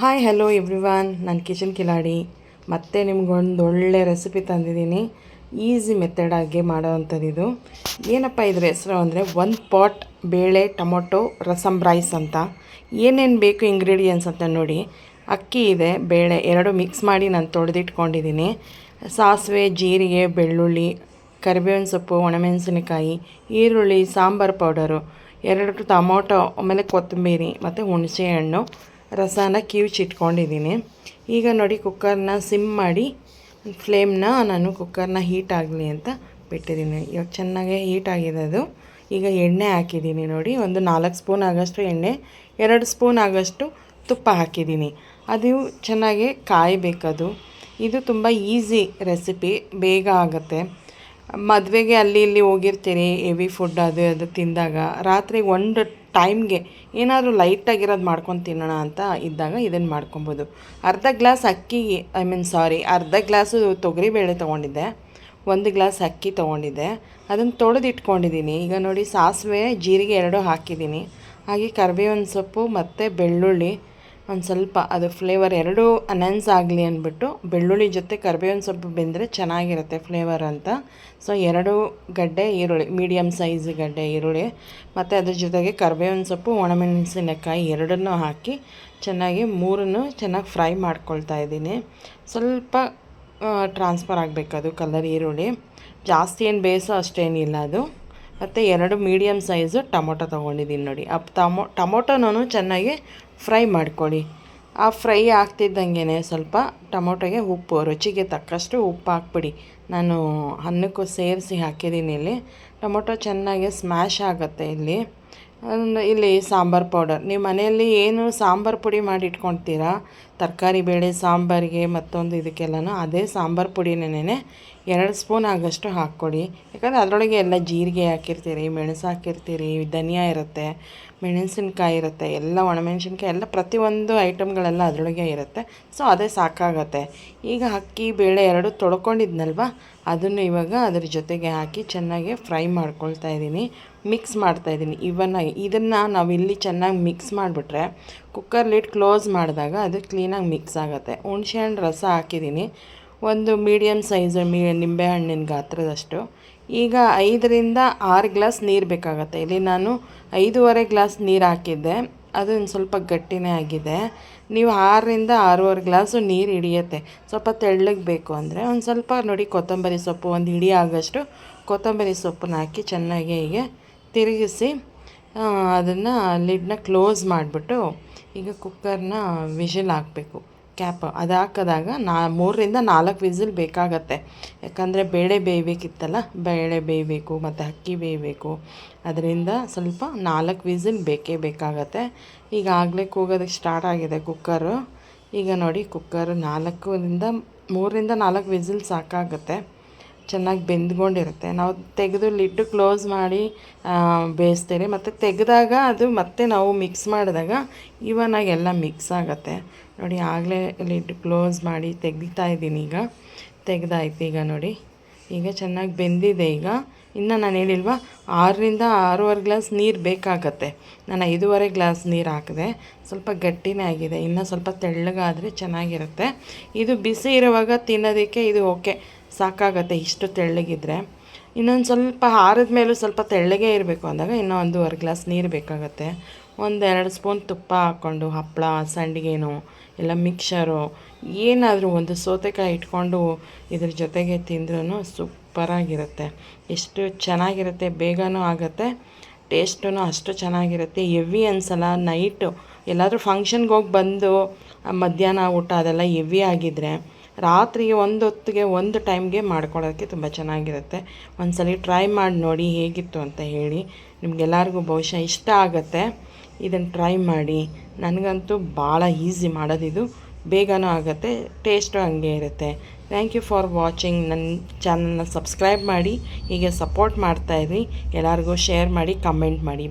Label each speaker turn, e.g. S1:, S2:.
S1: Hi hello everyone ನಾನು kitchen Kiladi. ಮತ್ತೆ ನಿಮ್ಗೊಂದು ಒಳ್ಳೆ ರೆಸಿಪಿ ತಂದಿದ್ದೀನಿ. ಈಸಿ ಮೆಥಡಾಗಿ ಮಾಡೋವಂಥದ್ದು ಇದು ಏನಪ್ಪ ಇದ್ರ ಹೆಸರು ಅಂದರೆ ಒಂದು ಪಾಟ್ ಬೇಳೆ, ಟೊಮೊಟೊ ರಸಮ್ ರೈಸ್ ಅಂತ. ಏನೇನು ಬೇಕು ಇಂಗ್ರೀಡಿಯೆಂಟ್ಸ್ ಅಂತ ನೋಡಿ. ಅಕ್ಕಿ ಇದೆ, ಬೇಳೆ ಎರಡು ಮಿಕ್ಸ್ ಮಾಡಿ ನಾನು ತೊಳೆದಿಟ್ಕೊಂಡಿದ್ದೀನಿ ಸಾಸಿವೆ, ಜೀರಿಗೆ, ಬೆಳ್ಳುಳ್ಳಿ, ಕರಿಬೇವಿನ ಸೊಪ್ಪು, ಒಣಮೆಣಸಿನಕಾಯಿ, ಈರುಳ್ಳಿ, ಸಾಂಬಾರು ಪೌಡರು ಎರಡು ಟೊಮೊಟೊ, ಆಮೇಲೆ ಕೊತ್ತಂಬರಿ, ಮತ್ತು ಹುಣಸೆ ಹಣ್ಣು ರಸನ ಕಿವುಚಿಟ್ಕೊಂಡಿದ್ದೀನಿ ಈಗ ನೋಡಿ ಕುಕ್ಕರ್ನ ಸಿಮ್ ಮಾಡಿ ಫ್ಲೇಮ್ನ ನಾನು ಕುಕ್ಕರ್ನ ಹೀಟ್ ಆಗಲಿ ಅಂತ ಬಿಟ್ಟಿದ್ದೀನಿ. ಇವಾಗ ಚೆನ್ನಾಗಿ ಹೀಟ್ ಆಗಿದೆ ಅದು. ಈಗ ಎಣ್ಣೆ ಹಾಕಿದ್ದೀನಿ ನೋಡಿ, ಒಂದು ನಾಲ್ಕು ಸ್ಪೂನ್ ಆಗೋಷ್ಟು ಎಣ್ಣೆ, ಎರಡು ಸ್ಪೂನ್ ಆಗೋಷ್ಟು ತುಪ್ಪ ಹಾಕಿದ್ದೀನಿ. ಅದು ಚೆನ್ನಾಗಿ ಕಾಯಬೇಕದು. ಇದು ತುಂಬ ಈಸಿ ರೆಸಿಪಿ ಬೇಗ ಆಗುತ್ತೆ. ಮದುವೆಗೆ ಅಲ್ಲಿ ಇಲ್ಲಿ ಹೋಗಿರ್ತೀರಿ ಹೆವಿ ಫುಡ್ ಅದು ಅದು ತಿಂದಾಗ. ರಾತ್ರಿ ಒಂದು ಟೈಮ್ಗೆ ಏನಾದರೂ ಲೈಟಾಗಿರೋದು ಮಾಡ್ಕೊಂಡು ತಿನ್ನೋಣ ಅಂತ ಇದ್ದಾಗ ಇದನ್ನು ಮಾಡ್ಕೊಬೋದು. ಅರ್ಧ ಗ್ಲಾಸ್ ಅಕ್ಕಿ, ಐ ಮೀನ್ ಸಾರಿ, ಅರ್ಧ ಗ್ಲಾಸು ತೊಗರಿಬೇಳೆ ತೊಗೊಂಡಿದ್ದೆ. ಒಂದು ಗ್ಲಾಸ್ ಅಕ್ಕಿ ತೊಗೊಂಡಿದ್ದೆ. ಅದನ್ನು ತೊಳೆದು ಇಟ್ಕೊಂಡಿದ್ದೀನಿ ಈಗ ನೋಡಿ ಸಾಸಿವೆ, ಜೀರಿಗೆ ಎರಡೂ ಹಾಕಿದ್ದೀನಿ ಹಾಗೆ ಕರಿಬೇವಿನ ಸೊಪ್ಪು ಮತ್ತು ಬೆಳ್ಳುಳ್ಳಿ ಒಂದು ಸ್ವಲ್ಪ ಅದು ಫ್ಲೇವರ್ ಎರಡೂ ಅನೆನ್ಸ್ ಆಗಲಿ ಅಂದ್ಬಿಟ್ಟು ಬೆಳ್ಳುಳ್ಳಿ ಜೊತೆ ಕರಿಬೇವಿನ ಸೊಪ್ಪು ಬೆಂದರೆ ಚೆನ್ನಾಗಿರುತ್ತೆ ಫ್ಲೇವರ್ ಅಂತ. ಸೊ ಎರಡು ಗಡ್ಡೆ ಈರುಳ್ಳಿ ಮೀಡಿಯಮ್ ಸೈಜ್ ಗಡ್ಡೆ ಈರುಳ್ಳಿ, ಮತ್ತು ಅದ್ರ ಜೊತೆಗೆ ಕರಿಬೇವಿನ ಸೊಪ್ಪು, ಒಣಮೆಣಸಿನಕಾಯಿ ಎರಡನ್ನೂ ಹಾಕಿ ಚೆನ್ನಾಗಿ ಮೂರನ್ನು ಚೆನ್ನಾಗಿ ಫ್ರೈ ಮಾಡ್ಕೊಳ್ತಾ ಇದ್ದೀನಿ. ಸ್ವಲ್ಪ ಟ್ರಾನ್ಸ್ಫರ್ ಆಗಬೇಕು ಅದು ಕಲರ್ ಈರುಳ್ಳಿ. ಜಾಸ್ತಿ ಏನು ಬೇಯಿಸೋ ಅಷ್ಟೇನಿಲ್ಲ ಅದು. ಮತ್ತು ಎರಡು ಮೀಡಿಯಮ್ ಸೈಜು ಟೊಮೊಟೊ ತೊಗೊಂಡಿದ್ದೀನಿ ನೋಡಿ. ಅಪ್ ಟಮೊ, ಟೊಮೊಟೊನೂ ಚೆನ್ನಾಗಿ ಫ್ರೈ ಮಾಡ್ಕೊಳ್ಳಿ. ಆ ಫ್ರೈ ಆಗ್ತಿದ್ದಂಗೆ ಸ್ವಲ್ಪ ಟೊಮೊಟೊಗೆ ಉಪ್ಪು, ರುಚಿಗೆ ತಕ್ಕಷ್ಟು ಉಪ್ಪು ಹಾಕ್ಬಿಡಿ. ನಾನು ಅನ್ನಕ್ಕೂ ಸೇರಿಸಿ ಹಾಕಿದ್ದೀನಿ ಇಲ್ಲಿ. ಟೊಮೊಟೊ ಚೆನ್ನಾಗಿ ಸ್ಮ್ಯಾಶ್ ಆಗುತ್ತೆ ಇಲ್ಲಿ. ಇಲ್ಲಿ ಸಾಂಬಾರು ಪೌಡರ್. ನೀವು ಮನೆಯಲ್ಲಿ ಏನು ಸಾಂಬಾರು ಪುಡಿ ಮಾಡಿ ಇಟ್ಕೊಳ್ತೀರಾ ತರಕಾರಿ ಬೇಳೆ, ಸಾಂಬಾರಿಗೆ ಮತ್ತೊಂದು ಇದಕ್ಕೆಲ್ಲನೂ ಅದೇ ಸಾಂಬಾರು ಪುಡಿನೇ ಎರಡು ಸ್ಪೂನ್ ಆಗೋಷ್ಟು ಹಾಕ್ಕೊಡಿ. ಯಾಕಂದರೆ ಅದರೊಳಗೆ ಎಲ್ಲ ಜೀರಿಗೆ ಹಾಕಿರ್ತೀರಿ, ಮೆಣಸು ಹಾಕಿರ್ತೀರಿ, ಧನಿಯಾ ಇರುತ್ತೆ, ಮೆಣಸಿನ್ಕಾಯಿ ಇರುತ್ತೆ, ಎಲ್ಲ ಒಣಮೆಣಸಿನ್ಕಾಯಿ, ಎಲ್ಲ ಪ್ರತಿಯೊಂದು ಐಟಮ್ಗಳೆಲ್ಲ ಅದರೊಳಗೆ ಇರುತ್ತೆ. ಸೊ ಅದೇ ಸಾಕಾಗತ್ತೆ. ಈಗ ಅಕ್ಕಿ, ಬೇಳೆ ಎರಡು ತೊಳ್ಕೊಂಡಿದ್ನಲ್ವ? ಅದನ್ನು ಇವಾಗ ಅದ್ರ ಜೊತೆಗೆ ಹಾಕಿ ಚೆನ್ನಾಗಿ ಫ್ರೈ ಮಾಡ್ಕೊಳ್ತಾ ಇದ್ದೀನಿ, ಮಿಕ್ಸ್ ಮಾಡ್ತಾ ಇದ್ದೀನಿ. ಇವನ್ನ, ಇದನ್ನು ನಾವು ಇಲ್ಲಿ ಚೆನ್ನಾಗಿ ಮಿಕ್ಸ್ ಮಾಡಿಬಿಟ್ರೆ ಕುಕ್ಕರ್ ಲಿಡ್ ಕ್ಲೋಸ್ ಮಾಡಿದಾಗ ಅದು ಕ್ಲೀನಾಗಿ ಮಿಕ್ಸ್ ಆಗುತ್ತೆ. ಹುಣಸೆಹಣ್ಣು ರಸ ಹಾಕಿದ್ದೀನಿ. ಒಂದು ಮೀಡಿಯಮ್ ಸೈಜ್ ಮೀ, ನಿಂಬೆಹಣ್ಣಿನ ಗಾತ್ರದಷ್ಟು. ಈಗ ಐದರಿಂದ ಆರು ಗ್ಲಾಸ್ ನೀರು ಬೇಕಾಗತ್ತೆ. ಇಲ್ಲಿ ನಾನು ಐದೂವರೆ ಗ್ಲಾಸ್ ನೀರು ಹಾಕಿದ್ದೆ. ಅದು ಸ್ವಲ್ಪ ಗಟ್ಟಿನೇ ಆಗಿದೆ. ನೀವು ಆರರಿಂದ ಆರೂವರೆ ಗ್ಲಾಸು ನೀರು ಹಿಡಿಯುತ್ತೆ. ಸ್ವಲ್ಪ ತೆಳ್ಳಗೆ ಬೇಕು ಅಂದರೆ. ಒಂದು ಸ್ವಲ್ಪ ನೋಡಿ ಕೊತ್ತಂಬರಿ ಸೊಪ್ಪು, ಒಂದು ಹಿಡಿ ಆಗೋಷ್ಟು ಕೊತ್ತಂಬರಿ ಸೊಪ್ಪನ್ನ ಹಾಕಿ ಚೆನ್ನಾಗಿ ಹೀಗೆ ತಿರುಗಿಸಿ ಅದನ್ನು ಲಿಡ್ನ ಕ್ಲೋಸ್ ಮಾಡಿಬಿಟ್ಟು ಈಗ ಕುಕ್ಕರ್ನ ವಿಷಲ್ ಹಾಕಬೇಕು. ಕ್ಯಾಪ್ ಅದು ಹಾಕಿದಾಗ ನಾ, ಮೂರರಿಂದ ನಾಲ್ಕು ವಿಸಿಲ್ ಬೇಕಾಗತ್ತೆ. ಯಾಕಂದರೆ ಬೇಳೆ ಬೇಯಬೇಕಿತ್ತಲ್ಲ, ಬೇಳೆ ಬೇಯಬೇಕು, ಮತ್ತು ಅಕ್ಕಿ ಬೇಯಬೇಕು. ಅದರಿಂದ ಸ್ವಲ್ಪ ನಾಲ್ಕು ವಿಸಿಲ್ ಬೇಕೇ ಬೇಕಾಗತ್ತೆ. ಈಗ ಆಗಲೇ ಕೂಗೋದಕ್ಕೆ ಸ್ಟಾರ್ಟ್ ಆಗಿದೆ ಕುಕ್ಕರು. ಈಗ ನೋಡಿ ಕುಕ್ಕರ್ ನಾಲ್ಕರಿಂದ, ಮೂರರಿಂದ ನಾಲ್ಕು ವಿಸಿಲ್ ಸಾಕಾಗುತ್ತೆ. ಚೆನ್ನಾಗಿ ಬೆಂದ್ಕೊಂಡಿರುತ್ತೆ. ನಾವು ತೆಗೆದು ಲಿಡ್ಡು ಕ್ಲೋಸ್ ಮಾಡಿ ಬೇಯಿಸ್ತೀರಿ. ಮತ್ತು ತೆಗೆದಾಗ ಅದು ಮತ್ತೆ ನಾವು ಮಿಕ್ಸ್ ಮಾಡಿದಾಗ ಇವನ್ ಎಲ್ಲ ಮಿಕ್ಸ್ ಆಗುತ್ತೆ. ನೋಡಿ, ಆಗಲೇ ಲಿಡ್ ಕ್ಲೋಸ್ ಮಾಡಿ ತೆಗಿತಾ ಇದ್ದೀನಿ ಈಗ. ತೆಗೆದಾಯ್ತು ಈಗ ನೋಡಿ. ಈಗ ಚೆನ್ನಾಗಿ ಬೆಂದಿದೆ ಈಗ. ಇನ್ನು ನಾನು ಹೇಳಿಲ್ವಾ, ಆರರಿಂದ ಆರೂವರೆ ಗ್ಲಾಸ್ ನೀರು ಬೇಕಾಗತ್ತೆ. ನಾನು ಐದೂವರೆ ಗ್ಲಾಸ್ ನೀರು ಹಾಕಿದೆ. ಸ್ವಲ್ಪ ಗಟ್ಟಿನೇ ಆಗಿದೆ. ಇನ್ನು ಸ್ವಲ್ಪ ತೆಳ್ಳಗಾದರೆ ಚೆನ್ನಾಗಿರುತ್ತೆ. ಇದು ಬಿಸಿ ಇರುವಾಗ ತಿನ್ನೋದಕ್ಕೆ ಇದು ಓಕೆ. ಸಾಕಾಗತ್ತೆ, ಇಷ್ಟು ತೆಳ್ಳಗಿದ್ರೆ. ಇನ್ನೊಂದು ಸ್ವಲ್ಪ ಆರಿದ ಮೇಲೂ ಸ್ವಲ್ಪ ತೆಳ್ಳಗೆ ಇರಬೇಕು ಅಂದಾಗ ಇನ್ನೂ ಒಂದೂವರೆ ಗ್ಲಾಸ್ ನೀರು ಬೇಕಾಗತ್ತೆ. ಒಂದೆರಡು ಸ್ಪೂನ್ ತುಪ್ಪ ಹಾಕ್ಕೊಂಡು ಹಪ್ಪಳ ಸಂಡಿಗೆನೋ, ಇಲ್ಲ ಮಿಕ್ಸರು, ಏನಾದರೂ ಒಂದು ಸೌತೆಕಾಯಿ ಇಟ್ಕೊಂಡು ಇದ್ರ ಜೊತೆಗೆ ತಿಂದ್ರೂ ಸೂಪರಾಗಿರುತ್ತೆ. ಎಷ್ಟು ಚೆನ್ನಾಗಿರುತ್ತೆ, ಬೇಗನೂ ಆಗುತ್ತೆ ಟೇಸ್ಟೂ ಅಷ್ಟು ಚೆನ್ನಾಗಿರುತ್ತೆ. ಎವಿ ಅನ್ಸಲ್ಲ, ನೈಟು ಎಲ್ಲಾದರೂ ಫಂಕ್ಷನ್ಗೆ ಹೋಗಿ ಬಂದು, ಮಧ್ಯಾಹ್ನ ಊಟ ಅದೆಲ್ಲ ಎವಿ ಆಗಿದ್ದರೆ ರಾತ್ರಿಗೆ ಒಂದು ಹೊತ್ತಿಗೆ ಒಂದು ಟೈಮ್ಗೆ ಮಾಡ್ಕೊಳ್ಳೋಕ್ಕೆ ತುಂಬ ಚೆನ್ನಾಗಿರುತ್ತೆ. ಒಂದು ಸಲ ಟ್ರೈ ಮಾಡಿ ನೋಡಿ ಹೇಗಿತ್ತು ಅಂತ ಹೇಳಿ. ನಿಮಗೆಲ್ಲರಿಗೂ ಬಹುಶಃ ಇಷ್ಟ ಆಗುತ್ತೆ. ಇದನ್ನು ಟ್ರೈ ಮಾಡಿ. ನನಗಂತೂ ಭಾಳ ಈಸಿ ಮಾಡೋದಿದು. ಬೇಗನೂ ಆಗುತ್ತೆ, ಟೇಸ್ಟು ಹಂಗೆ ಇರುತ್ತೆ. Thank you for watching. ನನ್ನ ಚಾನಲ್ನ ಸಬ್ಸ್ಕ್ರೈಬ್ ಮಾಡಿ. ಹೀಗೆ ಸಪೋರ್ಟ್ ಮಾಡ್ತಾಯಿರಿ ಎಲ್ಲರಿಗೂ ಶೇರ್ ಮಾಡಿ, ಕಮೆಂಟ್ ಮಾಡಿ.